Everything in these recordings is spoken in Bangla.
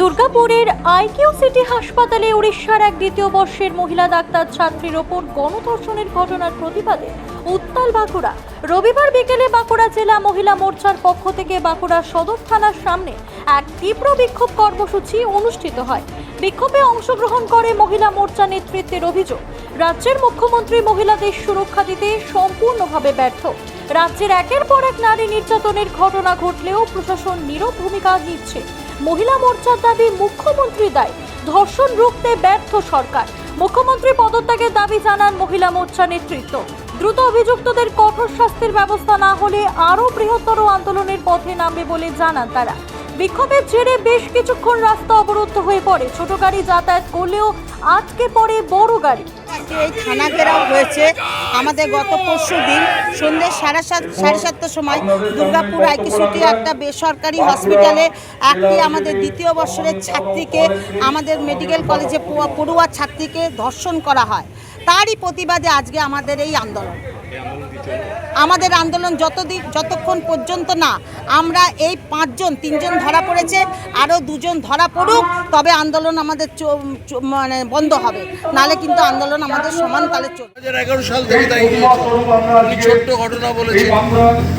দুর্গাপুরের আইকিউ সিটি হাসপাতালে উড়িষ্যার এক দ্বিতীয় বর্ষের মহিলা ডাক্তার ছাত্রীর ওপর গণধর্ষণের ঘটনার প্রতিবাদে উত্তাল বাঁকুড়া। রবিবার বিকেলে বাঁকুড়া জেলা মহিলা মোর্চার পক্ষ থেকে বাঁকুড়া সদর থানার সামনে এক তীব্র বিক্ষোভ কর্মসূচি অনুষ্ঠিত হয়। বিক্ষোভে অংশগ্রহণ করে মহিলা মোর্চা নেতৃত্বের অভিযোগ, রাজ্যের মুখ্যমন্ত্রী মহিলাদের সুরক্ষা দিতে সম্পূর্ণভাবে ব্যর্থ। রাজ্যের একের পর এক নারী নির্যাতনের ঘটনা ঘটলেও প্রশাসন নীরব ভূমিকা নিচ্ছে। মহিলা মোর্চার দাবি মুখ্যমন্ত্রী দায়। ধর্ষণ রুখতে ব্যর্থ সরকার। মুখ্যমন্ত্রী পদত্যাগের দাবি জানান মহিলা মোর্চা নেতৃত্ব। দ্রুত অভিযুক্তদের কঠোর শাস্তির ব্যবস্থা না হলে আরও বৃহত্তর আন্দোলনের পথে নামবে বলে জানান তারা। বিক্ষোভের জেরে বেশ কিছুক্ষণ রাস্তা অবরুদ্ধ হয়ে পড়ে। ছোট গাড়ি যাতায়াত করলেও আটকে পড়ে বড় গাড়ি। এই থানা ঘেরাও হয়েছে। আমাদের গত পরশু দিন সন্ধ্যে সাড়ে সাত, সাড়ে সাতটার সময় দুর্গাপুর আইকিসুটি একটা বেসরকারি হসপিটালে একটি আমাদের দ্বিতীয় বর্ষের ছাত্রীকে আমাদের মেডিকেল কলেজে পড়ুয়া ছাত্রীকে ধর্ষণ করা হয়। তারই প্রতিবাদে আজকে আমাদের এই আন্দোলন। আমাদের আন্দোলন যতদিন যতক্ষণ পর্যন্ত না আমরা এই পাঁচজন, তিনজন ধরা পড়েছে, আরও দুজন ধরা পড়ুক, তবে আন্দোলন আমাদের মানে বন্ধ হবে। নালে কিন্তু আন্দোলন আমাদের সমানতালে চলবে। দু এগারো সাল থেকে ছোট্ট ঘটনা বলেছেন?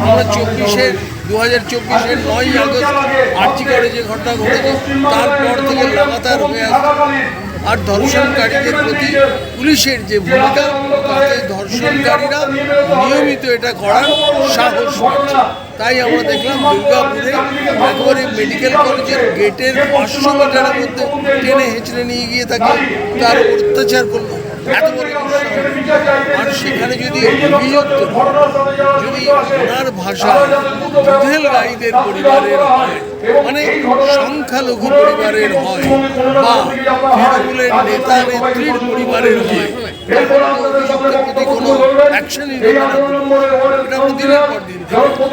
আমরা চব্বিশের দু হাজার চব্বিশের নয় আগস্ট যে ঘটনা ঘটেছে, তারপর থেকে লাগাতার হয়ে আর ধর্ষণকারীদের প্রতি পুলিশের যে ভূমিকা ধর্ষণকারীরা নিয়মিত এটা করার সাহস তাই আমরা দেখলাম দুর্গাপুরে একেবারে মেডিকেল কলেজের গেটের পাঁচশো মিটারের মধ্যে টেনে হেঁচড়ে নিয়ে গিয়ে তাকে তার অত্যাচার করল। এত বড় আর সেখানে যদি অভিযুক্ত যদি ওনার ভাষা দুধেল গাইদের পরিবারের হয় মানে সংখ্যালঘু পরিবারের হয়, বা নেতা নেত্রীর পরিবারের হয় তখন তো অভিযুক্তের প্রতি কোনো অ্যাকশনই নেবে না এটা দিনের পর দিন।